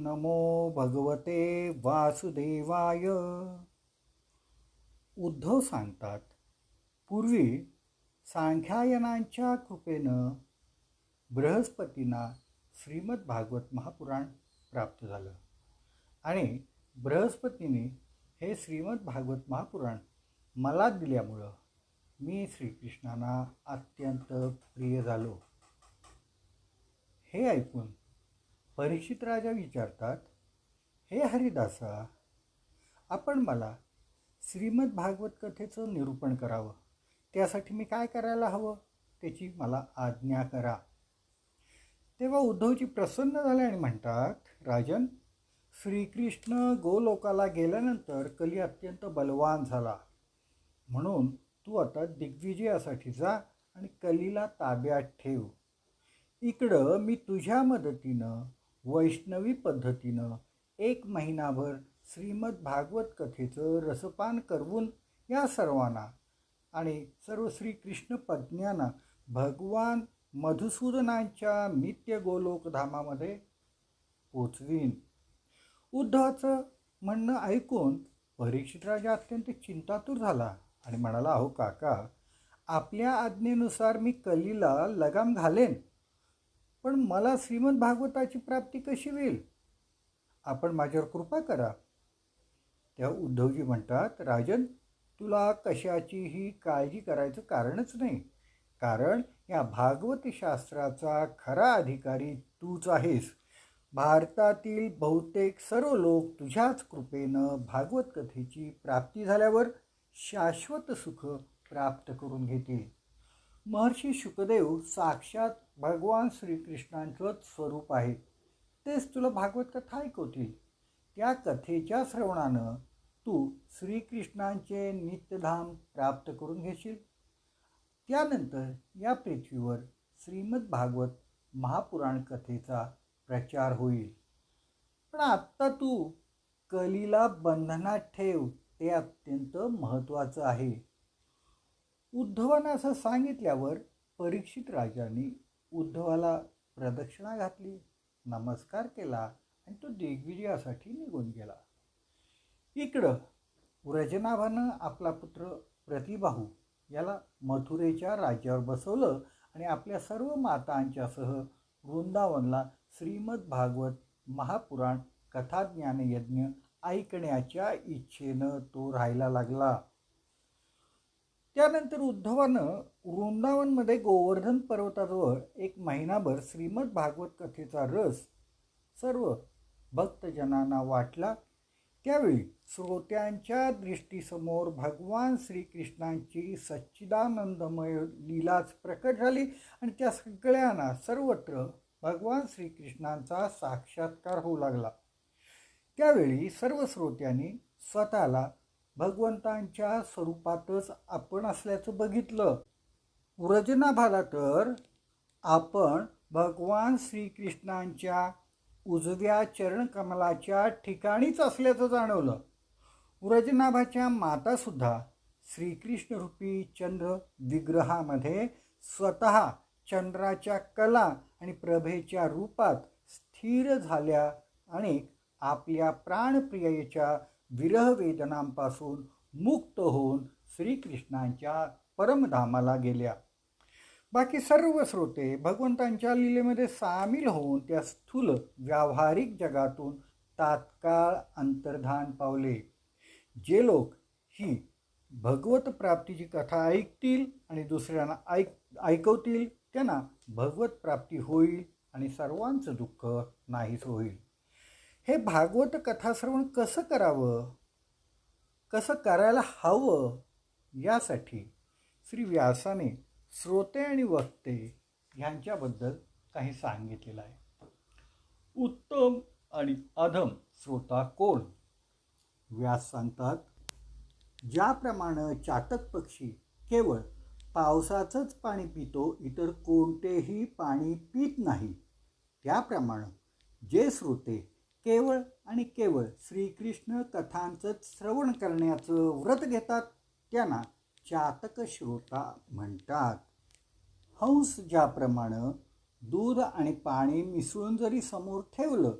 नमो भगवते वासुदेवाय. उद्धव सांगतात पूर्वी सांख्यायनांच्या कृपेनं बृहस्पतींना श्रीमद भागवत महापुराण प्राप्त झालं आणि बृहस्पतीने हे श्रीमद भागवत महापुराण मला दिल्यामुळं मी श्रीकृष्णांना अत्यंत प्रिय झालो. हे ऐकून परीक्षित राजा विचारतात हे हरिदासा आपण मला श्रीमद भागवत कथेचं निरूपण करावं. त्यासाठी मी काय करायला हवं? त्याची मला आज्ञा करा. तेव्हा उद्धवजी प्रसन्न झाले आणि म्हणतात राजन श्रीकृष्ण गोलोकाला गेल्यानंतर कली अत्यंत बलवान झाला. म्हणून तू आता दिग्विजयासाठी जा आणि कलीला ताब्यात ठेव. इकडं मी तुझ्या मदतीनं वैष्णवी पद्धतीनं एक महिनाभर श्रीमद भागवत कथेचं रसपान करवून या सर्वांना आणि सर्व श्रीकृष्ण पज्ञांना भगवान मधुसूदनांच्या नित्य गोलोकधामामध्ये पोचवीन. उद्धवाचं म्हणणं ऐकून परीक्षित राजा अत्यंत चिंतातूर झाला आणि म्हणाला अहो काका आपल्या आज्ञेनुसार मी कलीला लगाम घालेन. पण मला श्रीमद भागवताची प्राप्ती कशी होईल? आपण माझ्यावर कृपा करा. तेव्हा उद्धवजी म्हणतात राजन तुला कशाचीही काळजी करायचं कारणच नाही. कारण या भागवत शास्त्राचा खरा अधिकारी तूच आहेस. भारतातील बहुतेक सर्व लोक तुझ्याच कृपेनं भागवत कथेची प्राप्ती झाल्यावर शाश्वत सुख प्राप्त करून घेतील. महर्षी शुकदेव साक्षात भगवान श्रीकृष्णांचंच स्वरूप आहे. तेच तुला भागवत कथा ऐकवतील. त्या कथेच्या श्रवणानं तू श्रीकृष्णांचे नित्यधाम प्राप्त करून घेशील. त्यानंतर या पृथ्वीवर श्रीमद भागवत महापुराण कथेचा प्रचार होईल. पण आत्ता तू कलीला बंधनात ठेव ते अत्यंत महत्त्वाचं आहे. उद्धवानं असं सांगितल्यावर परीक्षित राजाने उद्धवाला प्रदक्षिणा घातली नमस्कार केला आणि तो दिग्विजयासाठी निघून गेला. इकडं व्रजनाभानं आपला पुत्र प्रतिभाहू याला मथुरेच्या राज्यावर बसवलं आणि आपल्या सर्व मातांच्यासह वृंदावनला श्रीमद भागवत महापुराण कथाज्ञान यज्ञ ऐकण्याच्या इच्छेनं तो राहायला लागला. त्यानंतर उद्धवानं वृंदावनमध्ये गोवर्धन पर्वताजवळ एक महिनाभर श्रीमद भागवत कथेचा रस सर्व भक्तजनांना वाटला. त्यावेळी श्रोत्यांच्या दृष्टीसमोर भगवान श्रीकृष्णांची सच्चिदानंदमय लीलाच प्रकट झाली आणि त्या सगळ्यांना सर्वत्र भगवान श्रीकृष्णांचा साक्षात्कार होऊ लागला. त्यावेळी सर्व श्रोत्यांनी स्वतःला भगवंतांच्या स्वरूपातच आपण असल्याचं बघितलं. व्रजनाभाला तर आपण भगवान श्रीकृष्णांच्या उजव्या चरणकमलाच्या ठिकाणीच असल्याचं जाणवलं. व्रजनाभाच्या मातासुद्धा श्रीकृष्णरूपी चंद्र विग्रहामध्ये स्वतः चंद्राच्या कला आणि प्रभेच्या रूपात स्थिर झाल्या आणि आपल्या प्राणप्रियेच्या विरह वेदनांपासून मुक्त होऊन श्रीकृष्णांच्या परमधामाला गेल्या. बाकी सर्व श्रोते भगवंतांच्या लीलेमध्ये सामील होऊन त्या स्थूल व्यावहारिक जगातून तात्काळ अंतर्धान पावले. जे लोक ही भगवत प्राप्तीची कथा ऐकतील आणि दुसऱ्यांना ऐक ऐकवतील त्यांना भगवत प्राप्ती होईल आणि सर्वांचं दुःख नाहीच होईल. हे भागवत कथाश्रवण कसं करावं? कसं करायला हवं? यासाठी श्री व्यासाने श्रोते आणि वक्ते ह्यांच्याबद्दल काही सांगितलेलं आहे. उत्तम आणि अधम श्रोता कोण? व्यास सांगतात ज्याप्रमाणे चातक पक्षी केवळ पावसाचंच पाणी पितो इतर कोणतेही पाणी पित नाही. त्याप्रमाणे जे श्रोते केवळ आणि केवळ श्रीकृष्ण कथांचं श्रवण करण्याचं व्रत घेतात त्यांना चातक श्रोता म्हणतात. हंस ज्याप्रमाणे दूध आणि पाणी मिसळून जरी समोर ठेवलं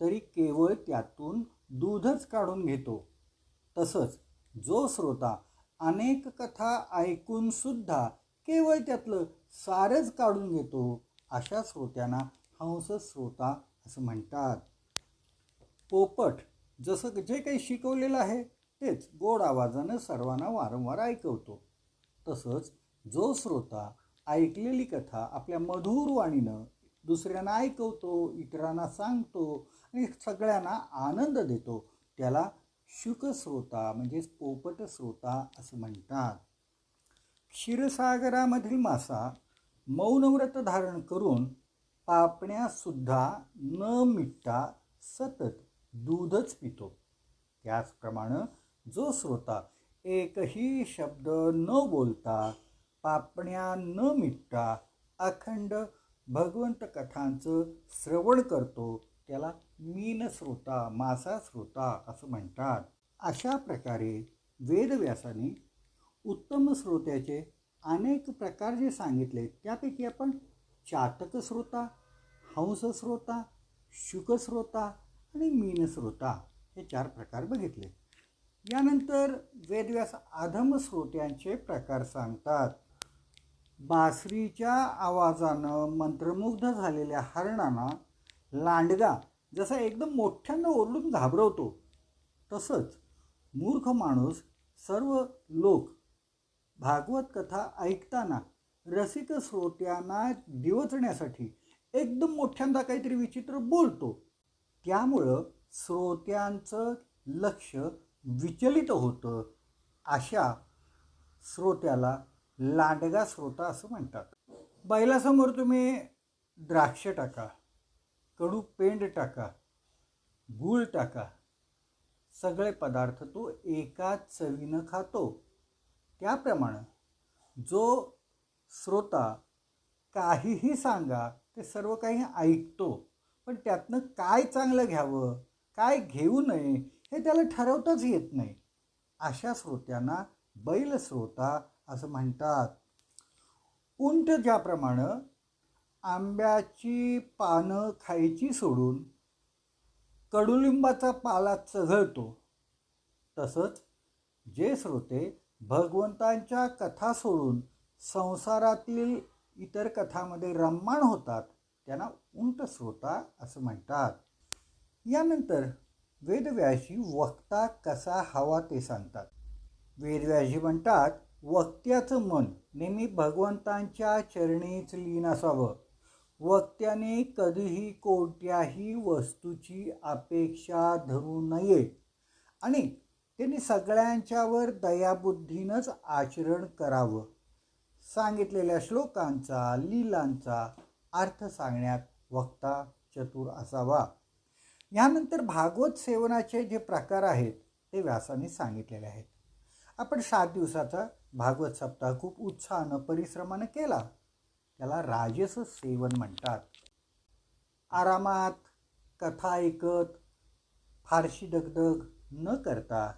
तरी केवळ त्यातून दूधच काढून घेतो. तसंच जो श्रोता अनेक कथा ऐकून सुद्धा केवळ त्यातलं सारच काढून घेतो अशा श्रोत्यांना हंस श्रोता असं म्हणतात. पोपट जसं जे काही शिकवलेलं आहे तेच गोड आवाजानं सर्वांना वारंवार ऐकवतो. तसंच जो श्रोता ऐकलेली कथा आपल्या मधुर वाणीनं दुसऱ्यांना ऐकवतो इतरांना सांगतो आणि सगळ्यांना आनंद देतो त्याला शुकश्रोता म्हणजेच पोपट श्रोता असं म्हणतात. क्षीरसागरामधील मासा मौनव्रत धारण करून पापण्यासुद्धा न मिटता सतत दूधच पितो. त्याचप्रमाणे जो श्रोता एकही शब्द न बोलता पापण्या न मिटता अखंड भगवंत कथांचं श्रवण करतो त्याला मीन श्रोता मासा श्रोता असं म्हणतात. अशा प्रकारे वेदव्यासाने उत्तम श्रोत्याचे अनेक प्रकार जे सांगितले त्यापैकी आपण चातक श्रोता हंस श्रोता शुकश्रोता आणि मीनश्रोता हे चार प्रकार बघितले. यानंतर वेदव्यास आधमश्रोत्यांचे प्रकार सांगतात. बासरीच्या आवाजानं मंत्रमुग्ध झालेल्या हरणांना लांडगा जसा एकदम मोठ्यानं ओरडून घाबरवतो तसंच मूर्ख माणूस सर्व लोक भागवत कथा ऐकताना रसिक श्रोत्यांना दिवचण्यासाठी एकदम मोठ्यांदा काहीतरी विचित्र बोलतो. त्यामुळं श्रोत्यांचं लक्ष विचलित होतं अशा श्रोत्याला लांडगा श्रोता असं म्हणतात. बैलासमोर तुम्ही द्राक्ष टाका कडू पेंड टाका गूळ टाका. सगळे पदार्थ तो एकाच चवीनं खातो. त्याप्रमाणे जो श्रोता काहीही सांगा ते सर्व काही ऐकतो. पण त्यातनं काय चांगलं घ्यावं काय घेऊ नये हे त्याला ठरवताच येत नाही. अशा श्रोत्यांना बैल श्रोता असं म्हणतात. उंट ज्याप्रमाणे आंब्याची पानं खायची सोडून कडुलिंबाचा पाला चघळतो तसंच जे श्रोते भगवंतांच्या कथा सोडून संसारातील इतर कथामध्ये रम्माण होतात त्यांना उंट श्रोता असं म्हणतात. यानंतर वेदव्याशी वक्ता कसा हवा ते सांगतात. वेदव्याशी म्हणतात वक्त्याचं मन नेहमी भगवंतांच्या चरणीच लीन असावं. वक्त्याने कधीही कोणत्याही वस्तूची अपेक्षा धरू नये. आणि त्यांनी सगळ्यांच्यावर दयाबुद्धीनंच आचरण करावं. सांगितलेल्या श्लोकांचा लीलांचा अर्थ सांगण्यात वक्ता चतुर असावा. यानंतर भागवत सेवनाचे जे प्रकार आहेत ते व्यासाने सांगितलेले आहेत. आपण सात दिवसाचा भागवत सप्ताह खूप उत्साहानं परिश्रमानं केला. त्याला राजस सेवन म्हणतात. आरामात कथा ऐकत फारशी दगदग न करता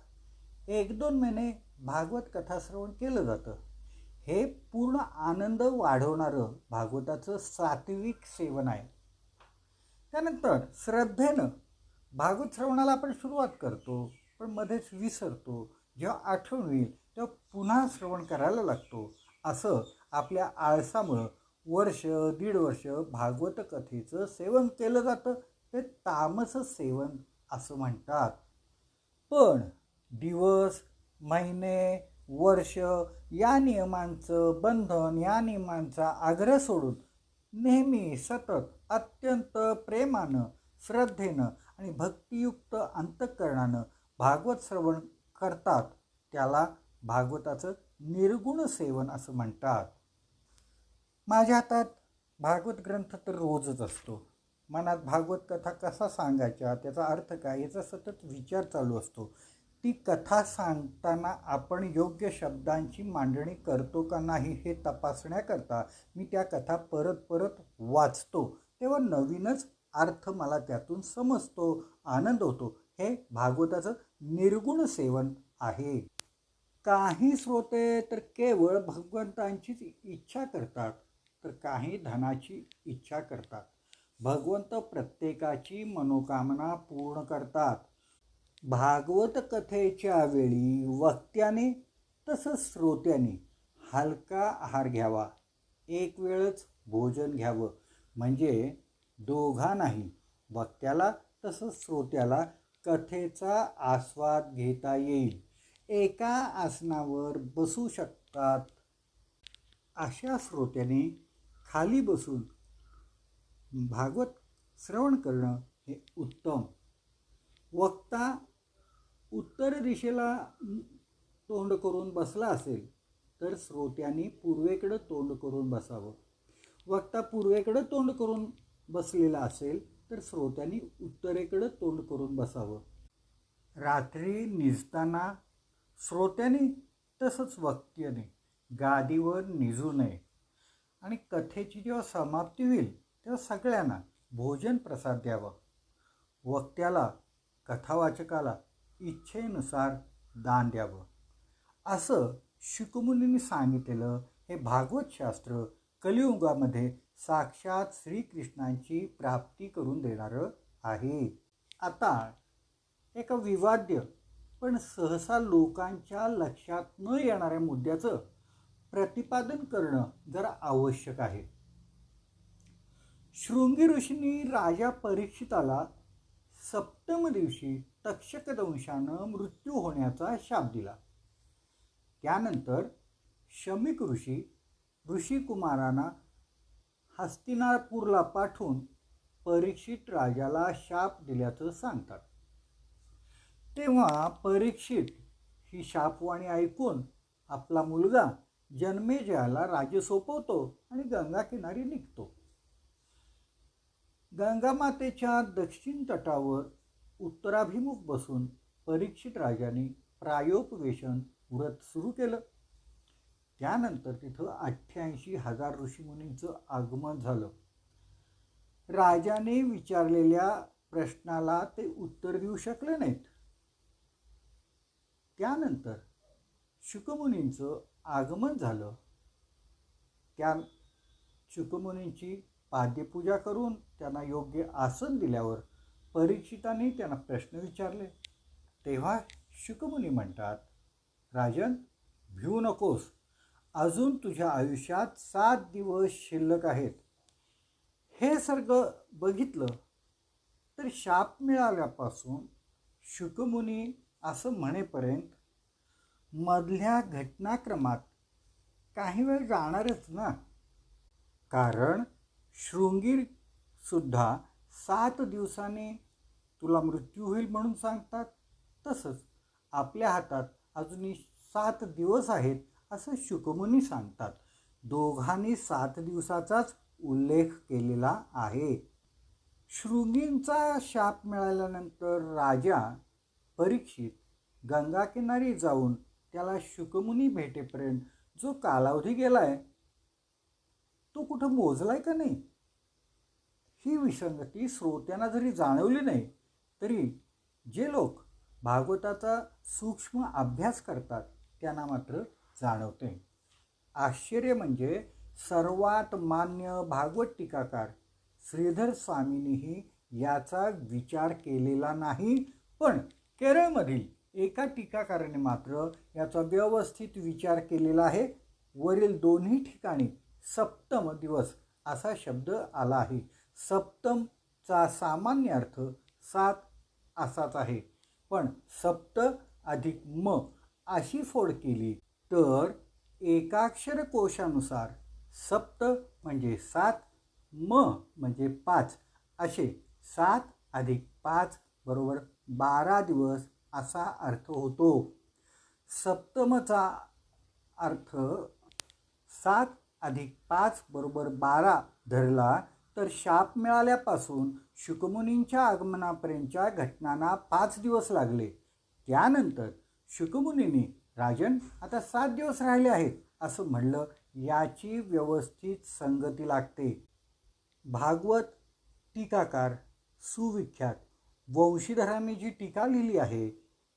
एक दोन महिने भागवत कथाश्रवण केलं जातं. हे पूर्ण आनंद वाढवणारं भागवताचं सात्विक सेवन आहे. त्यानंतर श्रद्धेनं भागवत श्रवणाला आपण सुरुवात करतो पण मध्येच विसरतो जेव्हा आठवण होईल तेव्हा पुन्हा श्रवण करायला लागतो. असं आपल्या आळसामुळं वर्ष दीड वर्ष भागवत कथेचं सेवन केलं जातं. ते तामस सेवन असं म्हणतात. पण दिवस महिने वर्ष या नियमांचं बंधन या नियमांचा आग्रह सोडून नेहमी सतत अत्यंत प्रेमानं श्रद्धेनं आणि भक्तियुक्त अंतःकरणानं भागवत श्रवण करतात. त्याला भागवताचं निर्गुण सेवन असं म्हणतात. माझ्या हातात भागवत ग्रंथ तर रोजच असतो. मनात भागवत कथा कसा सांगायच्या त्याचा अर्थ काय याचा सतत विचार चालू असतो. ती कथा सांगताना आपण योग्य शब्दांची मांडणी करतो का नाही हे तपासण्याकरता मी त्या कथा परत परत वाचतो. तेव्हा नवीनच अर्थ मला त्यातून समजतो आनंद होतो. हे भागवताचं निर्गुण सेवन आहे. काही श्रोते तर केवळ भगवंतांचीच इच्छा करतात तर काही धनाची इच्छा करतात. भगवंत प्रत्येकाची मनोकामना पूर्ण करतात. भागवत कथेच्या वेळी वक्त्याने तसंच श्रोत्याने हलका आहार घ्यावा. एक वेळच भोजन घ्यावं. म्हणजे दोघा नाही वक्त्याला तसंच श्रोत्याला कथेचा आस्वाद घेता येईल. एका आसनावर बसू शकतात. अशा श्रोत्याने खाली बसून भागवत श्रवण करणं हे उत्तम वक्ता उत्तर दिशेला तोंड करून बसला असेल तर श्रोत्यांनी पूर्वेकडं तोंड करून बसावं. वक्ता पूर्वेकडं तोंड करून बसलेला असेल तर श्रोत्यांनी उत्तरेकडं तोंड करून बसावं. रात्री निजताना श्रोत्यांनी तसंच वक्त्याने गादीवर निजू नये आणि कथेची जेव्हा समाप्ती होईल तेव्हा सगळ्यांना भोजन प्रसाद द्यावा. वक्त्याला कथावाचकाला इच्छेनुसार दान द्यावं. असं शुकमुनींनी सांगितलेलं हे भागवत शास्त्र कलियुगामध्ये साक्षात श्रीकृष्णांची प्राप्ती करून देणारं आहे. आता एका विवाद्य पण सहसा लोकांच्या लक्षात न येणाऱ्या मुद्द्याचं प्रतिपादन करणं जरा आवश्यक आहे. शृंगी ऋषींनी राजा परीक्षिताला सप्तम दिवशी तक्षक दंशानं मृत्यू होण्याचा शाप दिला. त्यानंतर शमिक ऋषी ऋषिकुमारांना हस्तिनापूरला पाठवून परीक्षित राजाला शाप दिल्याचं सांगतात. तेव्हा परीक्षित ही शापवाणी ऐकून आपला मुलगा जन्मेजयाला राज्य सोपवतो आणि गंगा किनारी निघतो. गंगामातेच्या दक्षिण तटावर उत्तराभिमुख बसून परीक्षित राजाने प्रायोपवेशन व्रत सुरू केलं. त्यानंतर तिथं अठ्ठ्याऐंशी हजार ऋषीमुनींचं आगमन झालं. राजाने विचारलेल्या प्रश्नाला ते उत्तर देऊ शकले नाहीत. त्यानंतर शुकमुनींचं आगमन झालं. त्या शुकमुनींची पाद्यपूजा करून त्यांना योग्य आसन दिल्यावर परिचितांनी त्यांना प्रश्न विचारले. तेव्हा शुकमुनी म्हणतात राजन भिवू नकोस. अजून तुझ्या आयुष्यात सात दिवस शिल्लक आहेत. हे सर्ग बघितलं तर शाप मिळाल्यापासून शुकमुनी असं म्हणेपर्यंत मधल्या घटनाक्रमात काही वेळ जाणारच ना. कारण शृंगीरसुद्धा सात दिवसांनी तुला मृत्यू होईल म्हणून सांगतात. तसंच आपल्या हातात अजूनही सात दिवस आहेत असं शुकमुनी सांगतात. दोघांनी सात दिवसाचाच उल्लेख केलेला आहे. शृंगींचा शाप मिळाल्यानंतर राजा परीक्षित गंगाकिनारी जाऊन त्याला शुकमुनी भेटेपर्यंत जो कालावधी गेला आहे तो कुठं मोजलाय का नाही? ही विसंगती श्रोत्यांना जरी जाणवली नाही तरी जे लोक भागवताचा सूक्ष्म अभ्यास करतात त्यांना मात्र जाणवते आश्चर्य म्हणजे सर्वात मान्य भागवत टीकाकार श्रीधर स्वामींनीही याचा विचार केलेला नाही पण केरळमधील एका टीकाकाराने मात्र याचा व्यवस्थित विचार केलेला आहे. वरील दोन्ही ठिकाणी सप्तम दिवस असा शब्द आला आहे. सप्तमचा सामान्य अर्थ सात असाच आहे. पण सप्त अधिक म अशी फोड केली तर एकाक्षर कोशानुसार सप्त म्हणजे सात म म्हणजे पाच असे सात अधिक पाच बरोबर बारा दिवस असा अर्थ होतो. सप्तमचा अर्थ सात अधिक पाच बरोबर बारा धरला तर शाप मिळाल्यापासून शुकमुनींच्या आगमनापर्यंतच्या घटनांना पाच दिवस लागले. त्यानंतर शुकमुनीने राजन आता सात दिवस राहिले आहेत असं म्हणलं. याची व्यवस्थित संगती लागते. भागवत टीकाकार सुविख्यात वंशीधरांनी जी टीका लिहिली आहे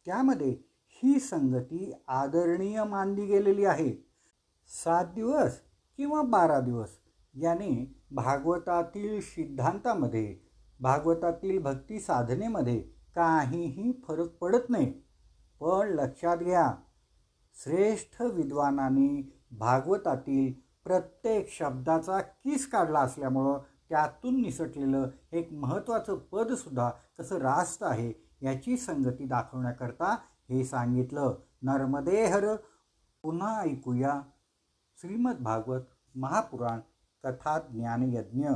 त्यामध्ये ही संगती आदरणीय मानली गेलेली आहे. सात दिवस? किंवा बारा दिवस. याने भागवतातील सिद्धांतामध्ये भागवतातील भक्ती साधनेमध्ये काहीही फरक पडत नाही. पण लक्षात घ्या श्रेष्ठ विद्वानांनी भागवतातील प्रत्येक शब्दाचा किस काढला असल्यामुळं त्यातून निसटलेलं एक महत्त्वाचं पदसुद्धा कसं रास्त आहे याची संगती दाखवण्याकरता हे सांगितलं. नर्मदेहर पुन्हा ऐकूया. श्रीमद भागवत महापुराण कथा ज्ञानयज्ञ